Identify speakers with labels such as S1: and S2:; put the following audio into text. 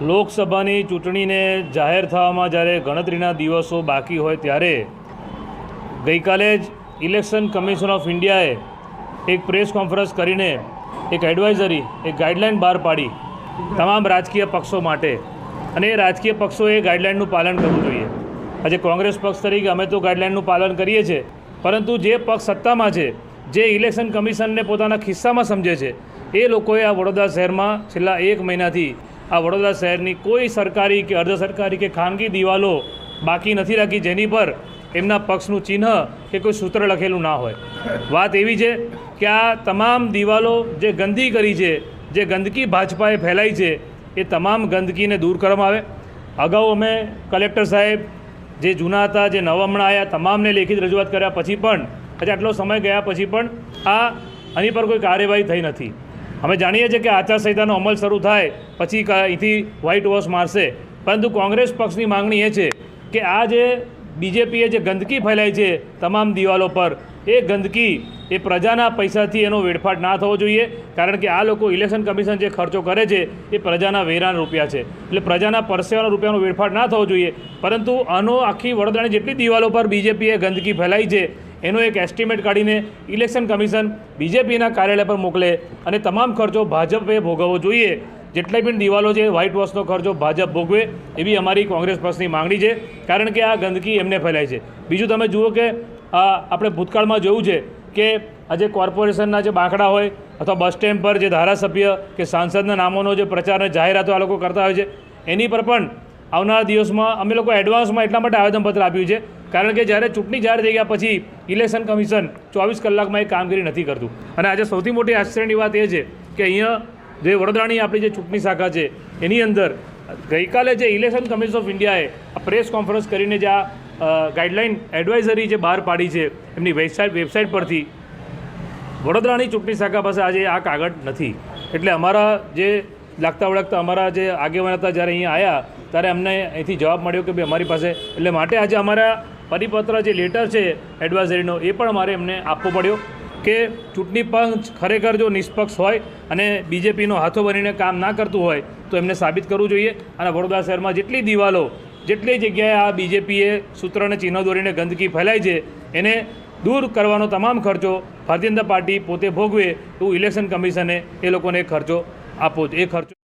S1: લોકસભાની ચૂંટણીને જાહેર થવામાં જ્યારે ગણતરીના દિવસો બાકી હોય ત્યારે ગઈકાલે જ ઇલેક્શન કમિશન ઓફ ઇન્ડિયાએ એક પ્રેસ કોન્ફરન્સ કરીને એક એડવાઇઝરી, એક ગાઈડલાઇન બહાર પાડી તમામ રાજકીય પક્ષો માટે. અને એ રાજકીય પક્ષોએ ગાઈડલાઇનનું પાલન કરવું જોઈએ. આજે કોંગ્રેસ પક્ષ તરીકે અમે તો ગાઈડલાઇનનું પાલન કરીએ છીએ, પરંતુ જે પક્ષ સત્તામાં છે, જે ઇલેક્શન કમિશનને પોતાના ખિસ્સામાં સમજે છે, એ લોકોએ આ વડોદરા શહેરમાં છેલ્લા એક મહિનાથી આ વડોદરા શહેરની કોઈ સરકારી કે અર્ધ સરકારી કે ખાનગી દિવાલો બાકી નથી રાખી, જેની પર એમના પક્ષનું ચિહ્ન કે કોઈ સૂત્ર લખેલું ના હોય. વાત એવી છે કે આ તમામ દિવાલો જે ગંદી કરી છે, જે ગંદકી ભાજપાએ ફેલાઈ છે, એ તમામ ગંદકીને દૂર કરવામાં આવે. અગાઉ અમે કલેક્ટર સાહેબ, જે જૂના હતા, જે નવા આવ્યા, તમામને લેખિત રજૂઆત કર્યા પછી પણ આજે આટલો સમય ગયા પછી પણ આ આની પર કોઈ કાર્યવાહી થઈ નથી. અમે જાણીએ છીએ કે આચારસંહિતાનો અમલ શરૂ થાય પછી અહીંથી વ્હાઇટ વોશ મારશે. પરંતુ કોંગ્રેસ પક્ષની માંગણી એ છે કે આ જે બીજેપીએ જે ગંદકી ફેલાઈ છે તમામ દિવાલો પર, એ ગંદકી, એ પ્રજાના પૈસાથી એનો વેડફાટ ના થવો જોઈએ. કારણ કે આ લોકો ઇલેક્શન કમિશન જે ખર્ચો કરે છે, એ પ્રજાના વેરાના રૂપિયા છે. એટલે પ્રજાના પરસેવાના રૂપિયાનો વેડફાટ ના થવો જોઈએ. પરંતુ આનો આખી વડોદરાની જેટલી દિવાલો પર બીજેપીએ ગંદકી ફેલાઈ છે એનો એક એસ્ટિમેટ કાઢીને ઇલેક્શન કમિશન બીજેપીના કાર્યાલય પર મોકલે અને તમામ ખર્ચો ભાજપે ભોગવવો જોઈએ. જેટલા પણ દિવાલો છે વ્હાઇટ વોશનો ખર્ચો ભાજપ ભોગવે એવી અમારી કોંગ્રેસ પક્ષની માંગણી છે, કારણ કે આ ગંદકી એમને ફેલાય છે. બીજું તમે જુઓ કે આપણે ભૂતકાળમાં જોયું છે કે આજે કોર્પોરેશનના જે બાંકડા હોય અથવા બસ સ્ટેન્ડ પર જે ધારાસભ્ય કે સાંસદના નામોનો જે પ્રચાર અને જાહેરાતો આ લોકો કરતા હોય છે, એની પર પણ આવનારા દિવસમાં અમે લોકો એડવાન્સમાં એટલા માટે આવેદનપત્ર આપ્યું છે. કારણ કે જ્યારે ચૂંટણી જાહેર થઈ ગયા પછી ઇલેક્શન કમિશન ચોવીસ કલાકમાં એ કામગીરી નથી કરતું. અને આજે સૌથી મોટી આશ્ચર્યની વાત એ છે કે અહીંયા જે વડોદરાની આપણી જે ચૂંટણી શાખા છે, એની અંદર ગઈકાલે જે ઇલેક્શન કમિશન ઓફ ઇન્ડિયાએ પ્રેસ કોન્ફરન્સ કરીને જે આ ગાઈડલાઇન એડવાઇઝરી જે બહાર પાડી છે, એમની વેબસાઇટ વેબસાઇટ પરથી વડોદરાની ચૂંટણી શાખા પાસે આજે આ કાગળ નથી. એટલે અમારા જે લાગતા વળગતા અમારા જે આગેવાન હતા જ્યારે અહીંયા આવ્યા ત્યારે અમને અહીંથી જવાબ મળ્યો કે ભાઈ અમારી પાસે, એટલે માટે આજે અમારા પરિપત્ર જે લેટર છે એડવાઇઝરીનો એ પણ મારે એમને આપવો પડ્યો કે ચૂંટણી પંચ ખરેખર જો નિષ્પક્ષ હોય અને બીજેપીનો હાથો બનીને કામ ના કરતું હોય તો એમને સાબિત કરવું જોઈએ. અને વડોદરા શહેરમાં જેટલી દિવાલો, જેટલી જગ્યાએ આ બીજેપીએ સૂત્રને ચિહ્નો દોરીને ગંદકી ફેલાય છે, એને દૂર કરવાનો તમામ ખર્ચો ભારતીય જનતા પાર્ટી પોતે ભોગવે એવું ઇલેક્શન કમિશને એ લોકોને ખર્ચો આપવો એ ખર્ચો